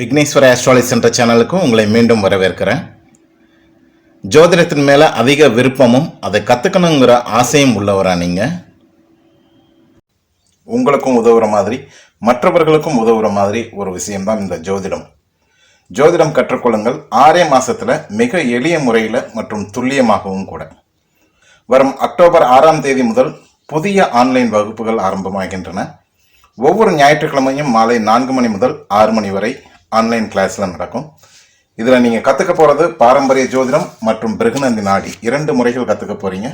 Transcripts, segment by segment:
Vigneshwara astrology என்ற சேனலுக்கும் உங்களை மீண்டும் வரவேற்கிறேன். ஜோதிடத்தின் மேலே அதிக விருப்பமும் அதை கற்றுக்கணுங்கிற ஆசையும் உள்ளவரா நீங்கள் உங்களுக்கும் உதவுற மாதிரி மற்றவர்களுக்கும் உதவுற மாதிரி ஒரு விஷயம்தான் இந்த ஜோதிடம். ஜோதிடம் கற்றுக்கொள்ளுங்கள். ஆறே மாசத்துல மிக எளிய முறையில் மற்றும் துல்லியமாகவும் கூட. வரும் அக்டோபர் ஆறாம் தேதி முதல் புதிய ஆன்லைன் வகுப்புகள் ஆரம்பமாகின்றன. ஒவ்வொரு ஞாயிற்றுக்கிழமையும் மாலை நான்கு மணி முதல் ஆறு மணி வரை ஆன்லைன் கிளாஸில் நடக்கும். இதில் நீங்கள் கற்றுக்க போகிறது பாரம்பரிய ஜோதிடம் மற்றும் பிருகுநந்தி நாடி. இரண்டு முறைகள் கற்றுக்க போகிறீங்க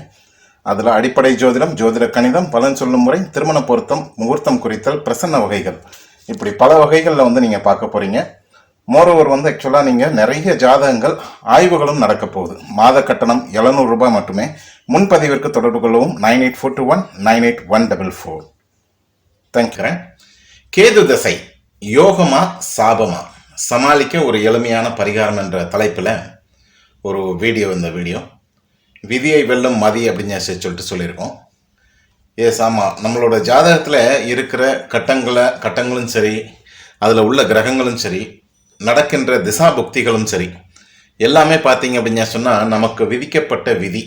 அதில் அடிப்படை ஜோதிடம் ஜோதிட கணிதம் பலன் சொல்லும் முறை திருமண பொருத்தம் முகூர்த்தம் குறித்தல் பிரசன்ன வகைகள். இப்படி பல வகைகளில் வந்து நீங்கள் பார்க்க போகிறீங்க மோரோவர் வந்து ஆக்சுவலாக நீங்கள் நிறைய ஜாதகங்கள் ஆய்வுகளும் நடக்க போகுது. மாத கட்டணம் 700 ரூபாய் மட்டுமே. முன்பதிவிற்கு தொடர்பு கொள்ளவும் nine eight four two one nine eight one double four. தேங்க்யூறேன் Ketu தசை யோகமா சாபமா? சமாளிக்க ஒரு எளிமையான பரிகாரம் என்ற தலைப்பில் ஒரு வீடியோ இந்த வீடியோ விதியை வெல்லும் மதி அப்படின்னு சொல்லிட்டு சொல்லியிருக்கோம். எஸ் ஆமாம் நம்மளோட ஜாதகத்தில் இருக்கிற கட்டங்களை கட்டங்களும் சரி அதில் உள்ள கிரகங்களும் சரி நடக்கின்ற திசா புக்திகளும் சரி எல்லாமே பார்த்தீங்க அப்படின்னு சொன்னால் நமக்கு விதிக்கப்பட்ட விதி.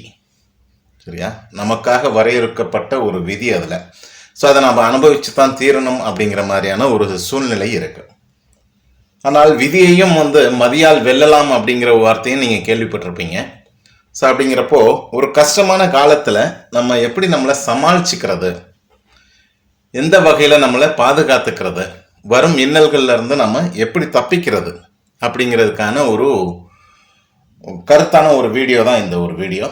சரியா? நமக்காக வரையறுக்கப்பட்ட ஒரு விதி அதில். ஸோ அதை நம்ம அனுபவிச்சு தான் தீரணும் அப்படிங்கிற மாதிரியான ஒரு சூழ்நிலை இருக்குது ஆனால் விதியையும் வந்து மதியால் வெல்லலாம் அப்படிங்கிற வார்த்தையும் நீங்கள் கேள்விப்பட்டிருப்பீங்க. ஸோ அப்படிங்கிறப்போ ஒரு கஷ்டமான காலத்தில் நம்ம எப்படி நம்மளை சமாளிச்சுக்கிறது? எந்த வகையில் நம்மளை பாதுகாத்துக்கிறது? வரும் இன்னல்கள்லேருந்து நம்ம எப்படி தப்பிக்கிறது? அப்படிங்கிறதுக்கான ஒரு கருத்தான ஒரு வீடியோ தான் இந்த ஒரு வீடியோ.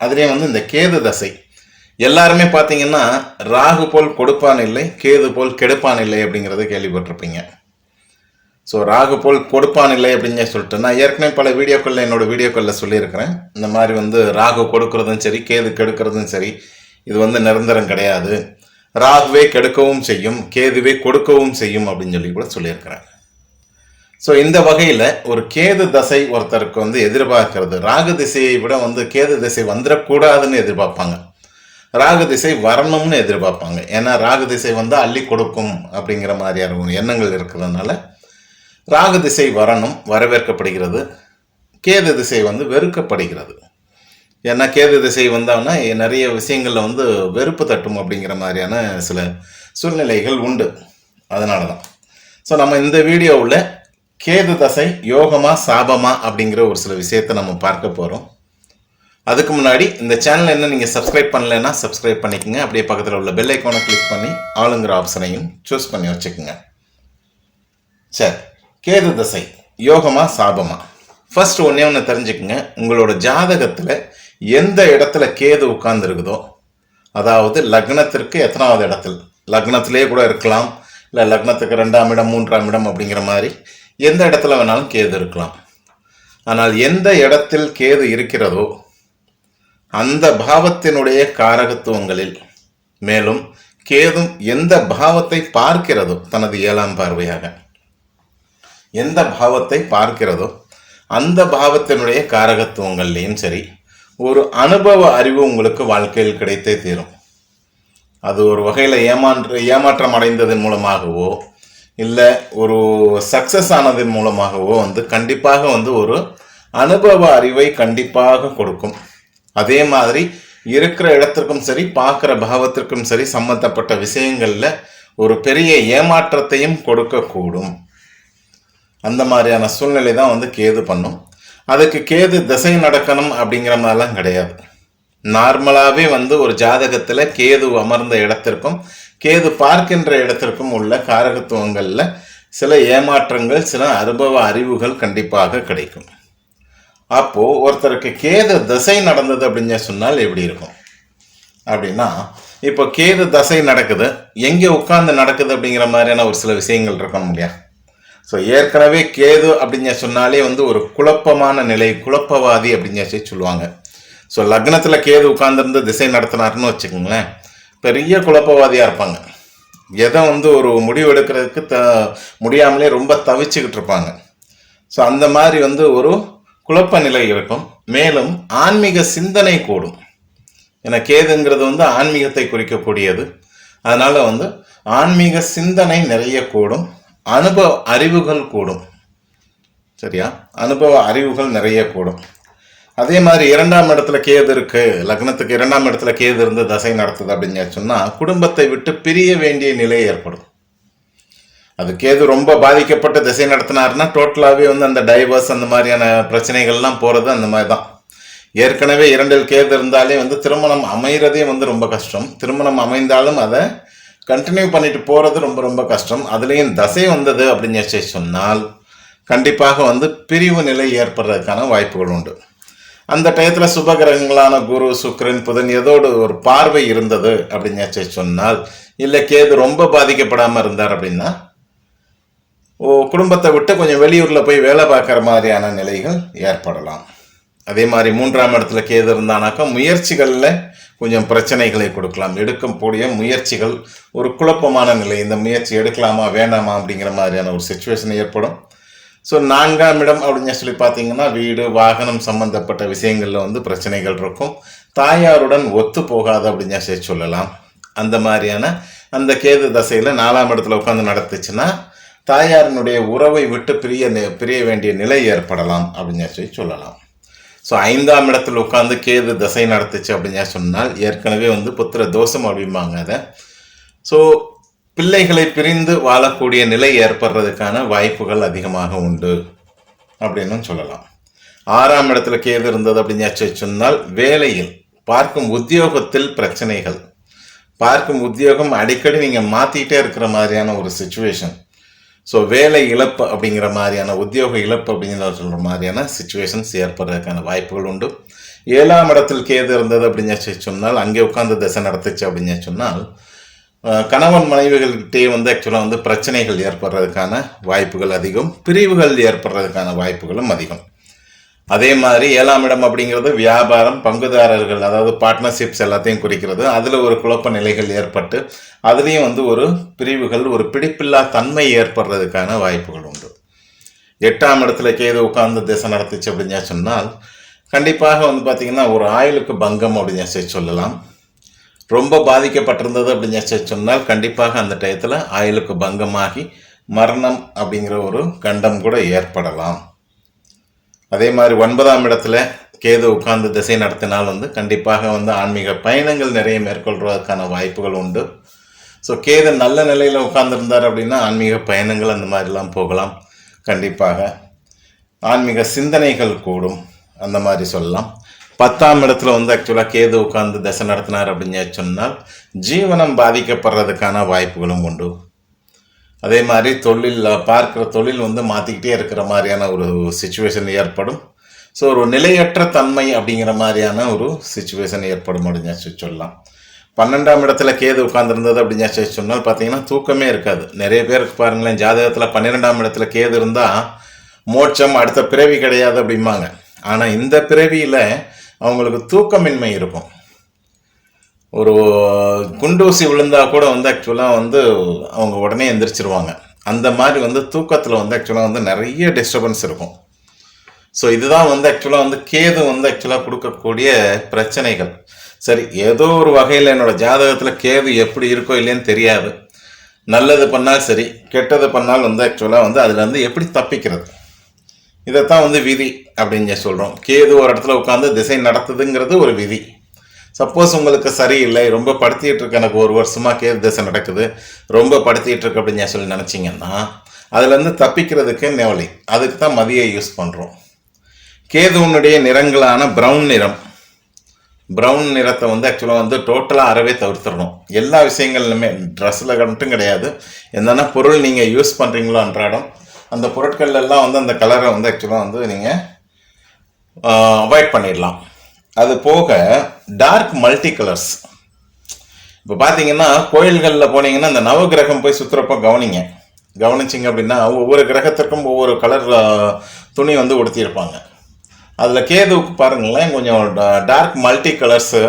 அதுலேயே வந்து இந்த கேது தசை. எல்லாருமே பார்த்தீங்கன்னா ராகு போல் கொடுப்பான் இல்லை கேது போல் கெடுப்பான் இல்லை அப்படிங்கிறத கேள்விப்பட்டிருப்பீங்க. ஸோ ராகு போல் கொடுப்பான் இல்லை அப்படின்னு சொல்லிட்டு நான் ஏற்கனவே பல வீடியோக்களில் என்னோட வீடியோக்களில் சொல்லியிருக்கிறேன். இந்த மாதிரி வந்து ராகு கொடுக்கறதும் சரி கேது கெடுக்கிறதும் சரி இது வந்து நிரந்தரம் கிடையாது. ராகுவே கெடுக்கவும் செய்யும் கேதுவே கொடுக்கவும் செய்யும் அப்படின்னு சொல்லி கூட சொல்லியிருக்கிறேன். ஸோ இந்த வகையில் ஒரு கேது தசை ஒருத்தருக்கு வந்து எதிர்பார்க்கிறது. ராகு திசையை விட வந்து கேது திசை வந்துடக்கூடாதுன்னு எதிர்பார்ப்பாங்க. ராகு திசை வரணும்னு எதிர்பார்ப்பாங்க. ஏன்னா ராகு திசை வந்து அள்ளி கொடுக்கும் அப்படிங்கிற மாதிரியான ஒரு எண்ணங்கள் இருக்கிறதுனால ராகு திசை வரணும் வரவேற்கப்படுகிறது. கேது திசை வந்து வெறுக்கப்படுகிறது. ஏன்னா கேது திசை வந்தோம்னா நிறைய விஷயங்களில் வந்து வெறுப்பு தட்டும் அப்படிங்கிற மாதிரியான சில சூழ்நிலைகள் உண்டு. அதனால தான் ஸோ நம்ம இந்த வீடியோவில் கேது தசை யோகமா சாபமா அப்படிங்கிற ஒரு சில விஷயத்தை நம்ம பார்க்க போகிறோம் அதுக்கு முன்னாடி இந்த சேனல் என்ன நீங்கள் சப்ஸ்கிரைப் பண்ணலைன்னா சப்ஸ்கிரைப் பண்ணிக்கங்க. அப்படியே பக்கத்தில் உள்ள பெல் ஐக்கானை கிளிக் பண்ணி ஆளுங்கிற ஆப்ஷனையும் சூஸ் பண்ணி வச்சுக்கோங்க. சரி. கேது தசை யோகமா சாபமா? ஃபர்ஸ்ட் ஒன்றே ஒன்று தெரிஞ்சுக்குங்க. உங்களோட ஜாதகத்தில் எந்த இடத்துல கேது உட்கார்ந்துருக்குதோ அதாவது லக்னத்திற்கு எத்தனாவது இடத்துல? லக்னத்திலே கூட இருக்கலாம். இல்லை லக்னத்துக்கு ரெண்டாம் இடம் மூன்றாம் இடம் அப்படிங்கிற மாதிரி எந்த இடத்துல வேணாலும் கேது இருக்கலாம். ஆனால் எந்த இடத்தில் கேது இருக்கிறதோ அந்த பாவத்தினுடைய காரகத்துவங்களில் மேலும் கேதும் எந்த பாவத்தை பார்க்கிறதோ தனது ஏழாம் பார்வையாக எந்த பாவத்தை பார்க்கிறதோ அந்த பாவத்தினுடைய காரகத்துவங்கள்லையும் சரி ஒரு அனுபவ அறிவு உங்களுக்கு வாழ்க்கையில் கிடைத்தே தீரும். அது ஒரு வகையில் ஏமாற்ற ஏமாற்றம் அடைந்ததன் மூலமாகவோ இல்லை ஒரு சக்சஸ் ஆனதன் மூலமாகவோ வந்து கண்டிப்பாக வந்து ஒரு அனுபவ அறிவை கண்டிப்பாக கொடுக்கும். அதே மாதிரி இருக்கிற இடத்திற்கும் சரி பார்க்குற பாவத்திற்கும் சரி சம்பந்தப்பட்ட விஷயங்களில் ஒரு பெரிய ஏமாற்றத்தையும் கொடுக்கக்கூடும். அந்த மாதிரியான சூழ்நிலை தான் வந்து கேது பண்ணும். அதுக்கு கேது திசை நடக்கணும் அப்படிங்கிற மாதிரிலாம் கிடையாது. நார்மலாகவே வந்து ஒரு ஜாதகத்தில் கேது அமர்ந்த இடத்திற்கும் கேது பார்க்கின்ற இடத்திற்கும் உள்ள காரகத்துவங்களில் சில ஏமாற்றங்கள் சில அனுபவ அறிவுகள் கண்டிப்பாக கிடைக்கும். அப்போது ஒருத்தருக்கு கேது திசை நடந்தது அப்படின்னு சொன்னால் எப்படி இருக்கும்? அப்படின்னா இப்போ கேது தசை நடக்குது எங்கே உட்காந்து நடக்குது அப்படிங்கிற மாதிரியான ஒரு சில விஷயங்கள் இருக்கணும் இல்லையா? ஸோ ஏற்கனவே கேது அப்படின்னு சொன்னாலே வந்து ஒரு குழப்பமான நிலை குழப்பவாதி அப்படின்னு சொல்லி சொல்லுவாங்க. ஸோ லக்னத்தில் கேது உட்காந்துருந்து திசை நடத்தினாருன்னு வச்சுக்கோங்களேன் பெரிய குழப்பவாதியாக இருப்பாங்க. எதை வந்து ஒரு முடிவு எடுக்கிறதுக்கு த முடியாமலே ரொம்ப தவிச்சுக்கிட்டு இருப்பாங்க. ஸோ அந்த மாதிரி வந்து ஒரு குழப்ப நிலை இருக்கும். மேலும் ஆன்மீக சிந்தனை கூடும். ஏன்னா கேதுங்கிறது வந்து ஆன்மீகத்தை குறிக்கக்கூடியது. அதனால் வந்து ஆன்மீக சிந்தனை நிறைய கூடும். அனுபவ அறிவுகள் கூடும். சரியா? அனுபவ அறிவுகள் நிறைய கூடும். அதே மாதிரி இரண்டாம் இடத்துல கேது இருக்கு. லக்னத்துக்கு இரண்டாம் இடத்துல கேது இருந்து தசை நடத்துது அப்படின்னு சொன்னால் குடும்பத்தை விட்டு பிரிய வேண்டிய நிலை ஏற்படும். அது கேது ரொம்ப பாதிக்கப்பட்ட திசை நடத்தினாருன்னா டோட்டலாகவே வந்து அந்த டைவர்ஸ் அந்த மாதிரியான பிரச்சனைகள்லாம் போகிறது அந்த மாதிரி தான் ஏற்கனவே இரண்டில் கேது இருந்தாலே வந்து திருமணம் அமைகிறதே வந்து ரொம்ப கஷ்டம். திருமணம் அமைந்தாலும் அதை கண்டினியூ பண்ணிட்டு போகிறது ரொம்ப ரொம்ப கஷ்டம். அதுலேயும் தசை வந்தது அப்படின்னு சொல்லி சொன்னால் கண்டிப்பாக வந்து பிரிவு நிலை ஏற்படுறதுக்கான வாய்ப்புகள் உண்டு. அந்த டயத்தில் சுபகிரகங்களான குரு சுக்கிரன் புதன் ஏதோடு ஒரு பார்வை இருந்தது அப்படின்னு சொல்லி சொன்னால் இல்லை கேது ரொம்ப பாதிக்கப்படாமல் இருந்தார் அப்படின்னா ஓ குடும்பத்தை விட்டு கொஞ்சம் வெளியூரில் போய் வேலை பார்க்குற மாதிரியான நிலைகள் ஏற்படலாம். அதே மாதிரி மூன்றாம் இடத்துல கேது இருந்தானாக்கா முயற்சிகளில் கொஞ்சம் பிரச்சனைகளை கொடுக்கலாம். எடுக்கக்கூடிய முயற்சிகள் ஒரு குழப்பமான நிலை. இந்த முயற்சி எடுக்கலாமா வேண்டாமா அப்படிங்கிற மாதிரியான ஒரு சுச்சுவேஷன் ஏற்படும். ஸோ நான்காம் இடம் அப்படின்னு சொல்லி பார்த்தீங்கன்னா வீடு வாகனம் சம்பந்தப்பட்ட விஷயங்களில் வந்து பிரச்சனைகள் இருக்கும். தாயாருடன் ஒத்து போகாது அப்படின்னு சொல்லி சொல்லலாம். அந்த மாதிரியான அந்த கேது தசையில் நாலாம் இடத்துல உட்காந்து நடத்துச்சுன்னா தாயாரினுடைய உறவை விட்டு பிரிய பிரிய வேண்டிய நிலை ஏற்படலாம் அப்படின்னு சொல்லி சொல்லலாம். ஸோ ஐந்தாம் இடத்துல உட்காந்து கேது தசை நடத்துச்சு அப்படின்னு சொன்னால் ஏற்கனவே வந்து புத்திர தோஷம் அப்படிம்பாங்க அதை. ஸோ பிள்ளைகளை பிரிந்து வாழக்கூடிய நிலை ஏற்படுறதுக்கான வாய்ப்புகள் அதிகமாக உண்டு அப்படின்னும் சொல்லலாம். ஆறாம் இடத்துல கேது இருந்தது அப்படின்னு சொன்னால் வேலையில் பார்க்கும் உத்தியோகத்தில் பிரச்சனைகள். பார்க்கும் உத்தியோகம் அடிக்கடி நீங்கள் மாற்றிக்கிட்டே இருக்கிற மாதிரியான ஒரு சுச்சுவேஷன் ஸோ வேலை இழப்பு அப்படிங்கிற மாதிரியான உத்தியோக இழப்பு அப்படிங்கிற சொல்கிற மாதிரியான சுச்சுவேஷன்ஸ் ஏற்படுறதுக்கான வாய்ப்புகள் உண்டு. ஏழாம் இடத்தில் கேது இருந்தது அப்படின்னு சொல்லி சொன்னால் அங்கே உட்காந்து திசை நடத்துச்சு அப்படின்னு சொன்னால் கணவன் மனைவிகள்கிட்டே வந்து ஆக்சுவலாக வந்து பிரச்சனைகள் ஏற்படுறதுக்கான வாய்ப்புகள் அதிகம் பிரிவுகள் ஏற்படுறதுக்கான வாய்ப்புகளும் அதிகம். அதே மாதிரி ஏழாம் இடம் அப்படிங்கிறது வியாபாரம் பங்குதாரர்கள் அதாவது பார்ட்னர்ஷிப்ஸ் எல்லாத்தையும் குறிக்கிறது. அதில் ஒரு குழப்ப நிலைகள் ஏற்பட்டு அதுலேயும் வந்து ஒரு பிரிவுகள் ஒரு பிடிப்பில்லா தன்மை ஏற்படுறதுக்கான வாய்ப்புகள் உண்டு. எட்டாம் இடத்துல கேது உட்கார்ந்து திசை நடத்துச்சு அப்படின்னு சொன்னால் கண்டிப்பாக வந்து பார்த்திங்கன்னா ஒரு ஆயுளுக்கு பங்கம் அப்படின்னு சொல்லலாம். ரொம்ப பாதிக்கப்பட்டிருந்தது அப்படின்னு சொன்னால் கண்டிப்பாக அந்த டயத்தில் ஆயுளுக்கு பங்கமாகி மரணம் அப்படிங்கிற ஒரு கண்டம் கூட ஏற்படலாம். அதே மாதிரி ஒன்பதாம் இடத்துல கேது உட்கார்ந்து திசை நடத்தினால் வந்து கண்டிப்பாக வந்து ஆன்மீக பயணங்கள் நிறைய மேற்கொள்வதற்கான வாய்ப்புகள் உண்டு. ஸோ கேது நல்ல நிலையில் உட்கார்ந்துருந்தார் அப்படின்னா ஆன்மீக பயணங்கள் அந்த மாதிரிலாம் போகலாம். கண்டிப்பாக ஆன்மீக சிந்தனைகள் கூடும். அந்த மாதிரி சொல்லலாம். பத்தாம் இடத்துல வந்து ஆக்சுவலாக கேது உட்கார்ந்து திசை நடத்தினார் அப்படின்னு சொன்னால் ஜீவனம் பாதிக்கப்படுறதுக்கான வாய்ப்புகளும் உண்டு. அதே மாதிரி தொழில் பார்க்குற தொழில் வந்து மாற்றிக்கிட்டே இருக்கிற மாதிரியான ஒரு சுச்சுவேஷன் ஏற்படும். ஸோ ஒரு நிலையற்ற தன்மை அப்படிங்கிற மாதிரியான ஒரு சுச்சுவேஷன் ஏற்படும் அப்படின்னு சொல்லலாம். பன்னெண்டாம் இடத்துல கேது உட்காந்துருந்தது அப்படின்னு சொன்னால் பார்த்தீங்கன்னா தூக்கமே இருக்காது. நிறைய பேருக்கு பாருங்களேன் ஜாதகத்தில் பன்னிரெண்டாம் இடத்துல கேது இருந்தால் மோட்சம் அடுத்த பிறவி கிடையாது அப்படிம்பாங்க. ஆனால் இந்த பிறவியில் அவங்களுக்கு தூக்கமின்மை இருக்கும். ஒரு குண்டூசி விழுந்தால் கூட வந்து ஆக்சுவலாக வந்து அவங்க உடனே எந்திரிச்சிருவாங்க. அந்த மாதிரி வந்து தூக்கத்தில் வந்து ஆக்சுவலாக வந்து நிறைய டிஸ்டர்பன்ஸ் இருக்கும். ஸோ இதுதான் வந்து ஆக்சுவலாக வந்து கேது வந்து ஆக்சுவலாக கொடுக்கக்கூடிய பிரச்சனைகள். சரி ஏதோ ஒரு வகையில் என்னோட ஜாதகத்தில் கேது எப்படி இருக்கோ இல்லைன்னு தெரியாது. நல்லது பண்ணால் சரி கெட்டது பண்ணால் வந்து ஆக்சுவலாக வந்து அதில் வந்து எப்படி தப்பிக்கிறது? இதைத்தான் வந்து விதி அப்படின்னு சொல்கிறோம் கேது ஒரு இடத்துல உட்காந்து திசை நடத்துதுங்கிறது ஒரு விதி. சப்போஸ் உங்களுக்கு சரியில்லை ரொம்ப படுத்திட்டு இருக்கு எனக்கு ஒரு வருஷமா கேது திசை நடக்குது ரொம்ப படுத்திட்டு இருக்கு அப்படின்னு சொல்லி நினச்சிங்கன்னா அதுலேருந்து தப்பிக்கிறதுக்கு நெவலி. அதுக்கு தான் மதியை யூஸ் பண்ணுறோம் கேதுவனுடைய நிறங்களான ப்ரௌன் நிறம். ப்ரௌன் நிறத்தை வந்து ஆக்சுவலாக வந்து டோட்டலாக அறவே தவிர்த்துடணும். எல்லா விஷயங்கள்லுமே ட்ரெஸ்ஸில் மட்டும் கிடையாது. என்னென்ன பொருள் நீங்கள் யூஸ் பண்ணுறீங்களோ அன்றாடம் அந்த பொருட்கள் எல்லாம் வந்து அந்த கலரை வந்து ஆக்சுவலாக வந்து நீங்கள் அவாய்ட் பண்ணிடலாம். அது போக டார்க் மல்டி கலர்ஸ் இப்போ பார்த்தீங்கன்னா கோயில்களில் போனீங்கன்னா அந்த நவகிரகம் போய் சுற்றுறப்ப கவனிங்க. கவனிச்சிங்க அப்படின்னா ஒவ்வொரு கிரகத்திற்கும் ஒவ்வொரு கலர் துணி வந்து உடுத்தியிருப்பாங்க. அதில் கேதுவுக்கு பாருங்களேன் கொஞ்சம் டார்க் மல்டி கலர்ஸு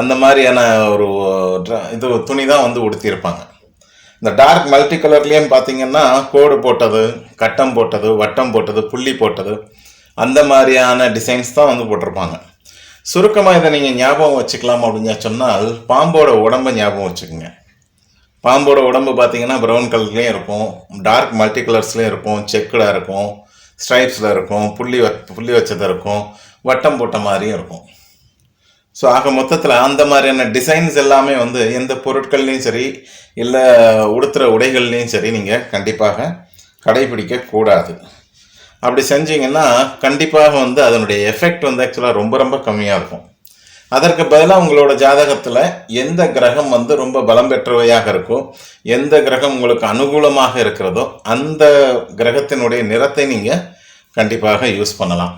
அந்த மாதிரியான ஒரு இது துணி தான் வந்து உடுத்தியிருப்பாங்க. இந்த டார்க் மல்டி கலர்லேயும் பார்த்தீங்கன்னா கோடு போட்டது கட்டம் போட்டது வட்டம் போட்டது புள்ளி போட்டது அந்த மாதிரியான டிசைன்ஸ் தான் வந்து போட்டிருப்பாங்க. சுருக்கமாக இதை நீங்கள் ஞாபகம் வச்சுக்கலாம் அப்படின்னு சொன்னால் பாம்போட உடம்பை ஞாபகம் வச்சுக்கோங்க. பாம்போட உடம்பு பார்த்தீங்கன்னா ப்ரௌன் கலர்லேயும் இருக்கும் டார்க் மல்டி கலர்ஸ்லேயும் இருக்கும் செக்குடாக இருக்கும் ஸ்ட்ரைப்ஸில் இருக்கும் புள்ளி வ புள்ளி வச்சது இருக்கும் வட்டம் போட்ட மாதிரியும் இருக்கும். ஸோ ஆக மொத்தத்தில் அந்த மாதிரியான டிசைன்ஸ் எல்லாமே வந்து எந்த பொருட்கள்லேயும் சரி இல்லை உடுத்துகிற உடைகள்லையும் சரி நீங்கள் கண்டிப்பாக கடைபிடிக்கக்கூடாது அப்படி செஞ்சீங்கன்னா கண்டிப்பாக வந்து அதனுடைய எஃபெக்ட் வந்து ஆக்சுவலாக ரொம்ப ரொம்ப கம்மியாக இருக்கும். அதற்கு பதிலாக உங்களோட ஜாதகத்தில் எந்த கிரகம் வந்து ரொம்ப பலம் பெற்றவையாக இருக்கோ எந்த கிரகம் உங்களுக்கு அனுகூலமாக இருக்கிறதோ அந்த கிரகத்தினுடைய நிறத்தை நீங்கள் கண்டிப்பாக யூஸ் பண்ணலாம்.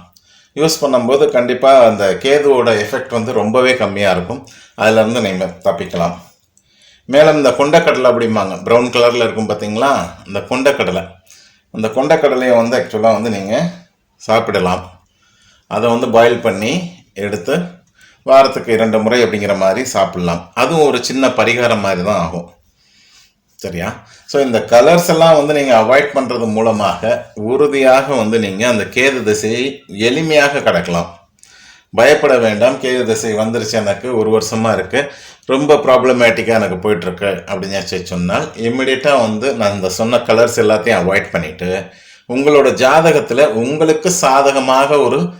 யூஸ் பண்ணும்போது கண்டிப்பாக அந்த கேதுவோட எஃபெக்ட் வந்து ரொம்பவே கம்மியாக இருக்கும். அதிலிருந்து நீங்கள் தப்பிக்கலாம். மேலும் இந்த கொண்டக்கடலை அப்படிம்பாங்க. ப்ரௌன் கலரில் இருக்கும் பார்த்தீங்களா இந்த கொண்டக்கடலை அந்த கொண்டக்கடலையை வந்து ஆக்சுவலாக வந்து நீங்கள் சாப்பிடலாம். அதை வந்து பாயில் பண்ணி எடுத்து வாரத்துக்கு இரண்டு முறை அப்படிங்கிற மாதிரி சாப்பிட்லாம். அதுவும் ஒரு சின்ன பரிகாரம் மாதிரி தான் ஆகும். சரியா? ஸோ இந்த கலர்ஸ் எல்லாம் வந்து நீங்கள் அவாய்ட் பண்ணுறது மூலமாக உறுதியாக வந்து நீங்கள் அந்த கேது திசையை எளிமையாக கடக்கலாம். பயப்பட வேண்டாம். கேது திசை வந்துருச்சு எனக்கு ஒரு வருஷமாக இருக்குது ரொம்ப ப்ராப்ளமேட்டிக்காக எனக்கு போயிட்டுருக்கு அப்படின்னு சொன்னால் இம்மிடியட்டாக வந்து நான் இந்த சொன்ன கலர்ஸ் எல்லாத்தையும் அவாய்ட் பண்ணிவிட்டு உங்களோட ஜாதகத்தில் உங்களுக்கு சாதகமாக ஒரு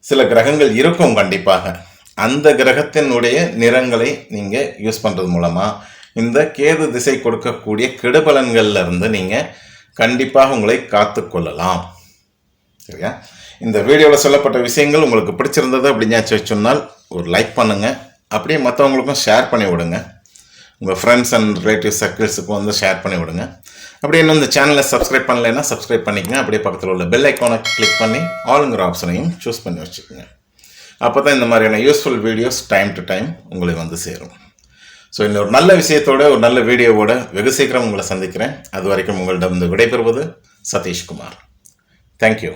சில கிரகங்கள் இருக்கும் கண்டிப்பாக. அந்த கிரகத்தினுடைய நிறங்களை நீங்கள் யூஸ் பண்ணுறது மூலமாக இந்த கேது திசை கொடுக்கக்கூடிய கெடுபலன்கள்ல இருந்து நீங்கள் கண்டிப்பாக உங்களை காத்துக்கொள்ளலாம் சரியா? இந்த வீடியோவில் சொல்லப்பட்ட விஷயங்கள் உங்களுக்கு பிடிச்சிருந்தது அப்படின்னு சொன்னால் ஒரு லைக் பண்ணுங்கள் அப்படியே மற்றவங்களுக்கும் ஷேர் பண்ணி விடுங்க. உங்கள் ஃப்ரெண்ட்ஸ் அண்ட் ரிலேட்டிவ் சர்க்கிள்ஸுக்கும் வந்து ஷேர் பண்ணி விடுங்க. அப்படியே இன்னும் இந்த சேனலை சப்ஸ்கிரைப் பண்ணலைன்னா சப்ஸ்கிரைப் பண்ணிக்கங்க. அப்படியே பக்கத்தில் உள்ள பெல் ஐக்கானை கிளிக் பண்ணி ஆளுங்கிற ஆப்ஷனையும் சூஸ் பண்ணி வச்சுக்கோங்க. அப்போ தான் இந்த மாதிரியான useful videos time to time உங்களை வந்து சேரும். ஸோ இன்னொரு நல்ல விஷயத்தோட ஒரு நல்ல வீடியோவோட வெகு சீக்கிரம் உங்களை சந்திக்கிறேன். அது வரைக்கும் உங்களிடம் வந்து விடைபெறுவது சதீஷ்குமார். தேங்க்யூ